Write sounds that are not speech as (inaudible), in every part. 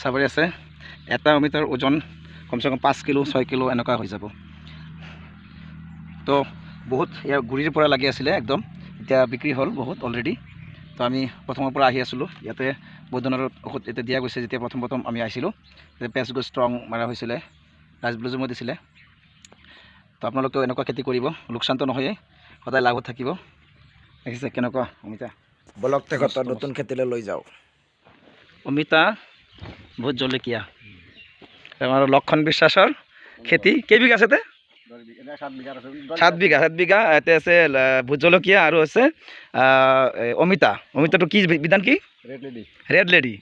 চাবৰি আছে। এটা অমিতাৰ ওজন কমচে কম পাঁচ কিলো ছয় কিলো এনেকুৱা হৈ যাব। তো বহুত ইয়াৰ গুৰিৰ পৰা লাগি আছিলে একদম। এতিয়া বিক্ৰী হ'ল বহুত অলৰেডি তো আমি প্ৰথমৰ পৰা আহি আছিলোঁ। ইয়াতে বহুত ধৰণৰ ঔষধ এতিয়া দিয়া গৈছে যেতিয়া প্ৰথম প্ৰথম আমি আহিছিলোঁ। তেতিয়া পেজ গৈ ষ্ট্ৰং মাৰা হৈছিলে ৰাজব্লুজমো দিছিলে। তো আপোনালোকেও এনেকুৱা খেতি কৰিব লোকচানটো নহয়েই সদায় লাভত থাকিব। দেখিছে কেনেকুৱা অমিতা। বলক তেখেতৰ নতুন খেতিলৈ লৈ যাওঁ অমিতা ভোট জলকীয়া। আমাৰ লক্ষণ বিশ্বাসৰ খেতি। কেইবিঘা আছে তে? সাত বিঘা সাত বিঘা। ইয়াতে আছে ভোট জলকীয়া আৰু আছে অমিতা। অমিতাটো কি বিধান কি? ৰেড লেডি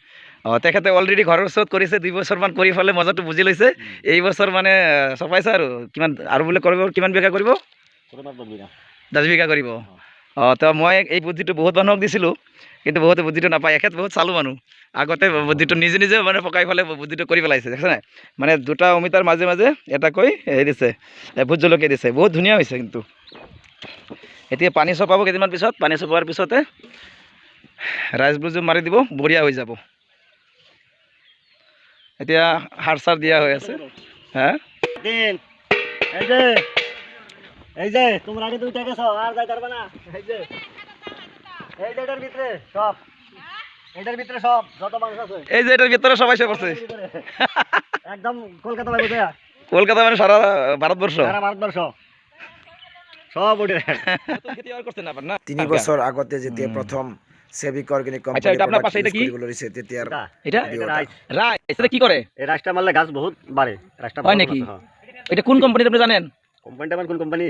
অঁ তেখেতে অলৰেডি ঘৰৰ ওচৰত কৰিছে দুই বছৰমান কৰি পেলাই মজাটো বুজি লৈছে। এই বছৰ মানে চপাইছে আৰু। কিমান আৰু বোলে কৰিব কিমান বিঘা কৰিব? দহ বিঘা। কৰিব। অঁ, তো মই এই বুদ্ধিটো বহুত মানুহক দিছিলোঁ, কিন্তু বহুতে বুদ্ধিটো নাপায়। এখেত বহুত চালোঁ মানুহ। আগতে বুদ্ধিটো নিজে নিজে মানে পকাই পেলাই বুদ্ধিটো কৰি পেলাইছে দেখিছে নাই? মানে দুটা অমিতাৰ মাজে মাজে এটাকৈ হেৰি দিছে ভোট জলকীয়া দিছে। বহুত ধুনীয়া হৈছে কিন্তু। এতিয়া পানী চপাব কেইদিনমান পিছত, পানী চপোৱাৰ পিছতে ৰাইচ ব্লুজো মাৰি দিব, বঢ়িয়া হৈ যাব। এতিয়া সাৰ চাৰ দিয়া হৈ আছে। হা? এই যে তোমরা আগে দুইটা গেছো আর যাই পারবে না? এই যে এই যে এটার ভিতরে সব। এটার ভিতরে সব যত মাংস আছে। এই যে এটার ভিতরে সবাই সে পড়ছে। (laughs) একদম কলকাতা কলকাতা মানে সারা ভারতবর্ষ। সারা ভারতবর্ষ। সব উঠে খেতি আর করতে না পার না? তিনি বছৰ আগতে যেতিয়া প্ৰথম চেভিক অৰ্গেনিক আচ্ছা, এটা এটা কি? এটা? রাইস। এটা করে? এই রাইসটা মারলে গাছ বহুত বাড়ে। রাইসটা হয় নাকি? এটা কোন কোম্পানি আপনি জানেন? কোম্পানিটা মানে কোন কোম্পানি?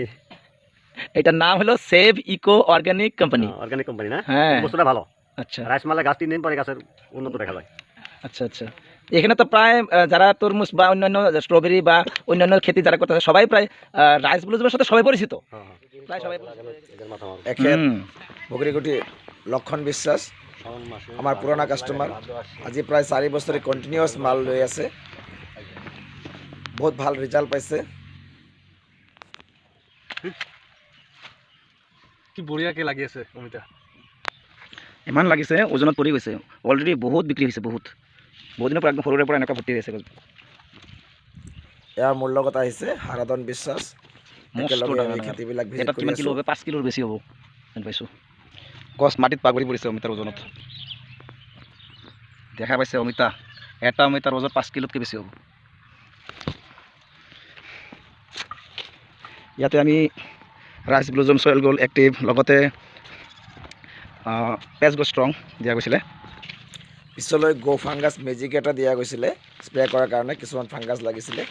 এটার নাম হলো save eco organic company. Organic company না? হ্যাঁ। বস্তুটা ভালো। আচ্ছা। রাইস মারলে গাছ তিন দিন পরে গাছের উন্নত দেখা যায়। আচ্ছা আচ্ছা। এখানে তো প্রায় যারা তরমুজ বা অন্যান্য স্ট্রবেরি বা অন্যান্য খেতি যারা করতেছে সবাই প্রায় রাইস ব্লুজমের সাথে সবাই পরিচিত। হ্যাঁ, হ্যাঁ। প্রায় সবাই এদের মাথা মারো। এখেত হুম। বগৰীগুটি লক্ষণ বিশ্বাস আমাৰ পুৰণা কাষ্টমাৰ আজি প্ৰায় চাৰি বছৰে কণ্টিনিউৱাছ মাল লৈ আছে। বহুত ভালো ৰিজাল্ট পাইছে। কি বঢ়িয়াকে লাগি আছে অমিতা? ইমান লাগিছে ওজনত পৰি গৈছে। অলৰেডি বহুত বিক্ৰী হৈছে বহুত। বহুত দিনৰ পৰা একদম সৰুৰে পৰা এনেকুৱা ভৰ্তি হৈ আছে। ইয়াৰ মোৰ লগত আহিছে হাৰাধন বিশ্বাস। পাঁচ কিলোৰ বেছি হ'ব যেন পাইছোঁ। গছ মাটিত পাগুৰি পৰিছে অমিতাৰ ওজনত। দেখা পাইছে অমিতা। এটা অমিতাৰ ওজন পাঁচ কিলোতকৈ বেছি হ'ব। ইয়াতে আমি ৰাইচ ব্লুজম চইল গ'ল এক্টিভ লগতে পেজ গছ ষ্ট্ৰং দিয়া গৈছিলে। পিছলৈ গ' ফাংগাছ মেজিক এটা দিয়া গৈছিলে স্প্ৰে কৰাৰ কাৰণে কিছুমান ফাংগাছ লাগিছিলে।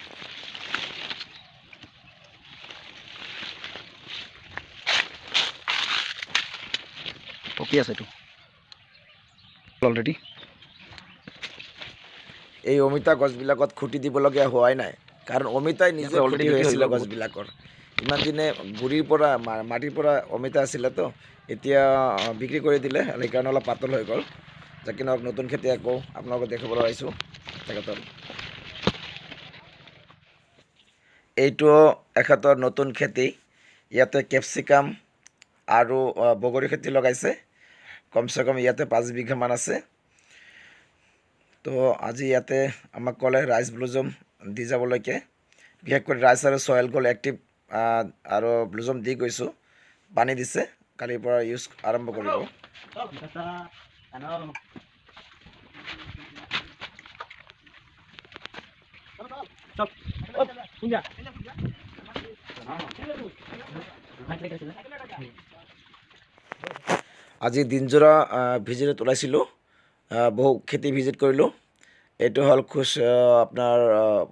পকি আছে এইটো। অলৰেডি। এই অমিতা গছবিলাকত খুঁটি দিবলগীয়া হোৱাই নাই। কাৰণ অমিতাই নিজে খুঁটি হৈ আছিলে গছবিলাকৰ। ইমান দিনে গুৰিৰ পৰা মাটিৰ পৰা অমিতা আছিলেতো এতিয়া বিক্ৰী কৰি দিলে সেইকাৰণে অলপ পাতল হৈ গ'ল। যাকে নহওক নতুন খেতি আকৌ আপোনালোকক দেখাবলৈ আহিছোঁ। তেখেতৰ এইটো এখেতৰ নতুন খেতি। ইয়াতে কেপচিকাম আৰু বগৰী খেতি লগাইছে। কমচে কম ইয়াতে পাঁচ বিঘামান আছে। তো আজি ইয়াতে আমাক ক'লে ৰাইচ ব্লুজম দি যাবলৈকে। বিশেষকৈ ৰাইচ আৰু চয়েল গ'ল এক্টিভ আৰু ব্লুজম দি গৈছোঁ। পানী দিছে, কালিৰ পৰা ইউজ আৰম্ভ কৰিব। আজি দিনযোৰা ভিজিটত ওলাইছিলোঁ। বহু খেতি ভিজিট কৰিলোঁ। এইটো হ'ল খুচ আপোনাৰ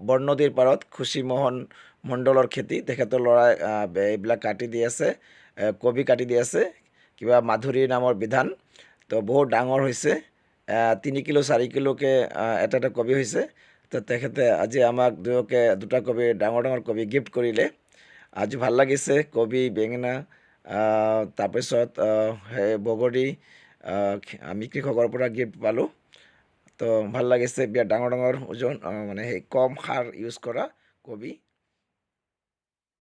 বৰনদীৰ পাৰত খুচি মোহন মণ্ডলৰ খেতি। তেখেতৰ ল'ৰাই এইবিলাক কাটি দি আছে কবি কাটি দি আছে, কিবা মাধুৰী নামৰ বিধান। তো বহুত ডাঙৰ হৈছে তিনি কিলো, চাৰি কিলোকৈ এটা এটা কবি হৈছে। তো তেখেতে আজি আমাক দুয়োকে দুটা কবি, ডাঙৰ ডাঙৰ কবি গিফ্ট কৰিলে। আজি ভালো লাগিছে, কবি, বেঙেনা তাৰপিছত বগৰী আমি কৃষকৰ পৰা গিফ্ট পালোঁ। তো ভালো লাগিছে বিৰাট ডাঙৰ ডাঙৰ ওজন মানে সেই কম সাৰ ইউজ কৰা কবি।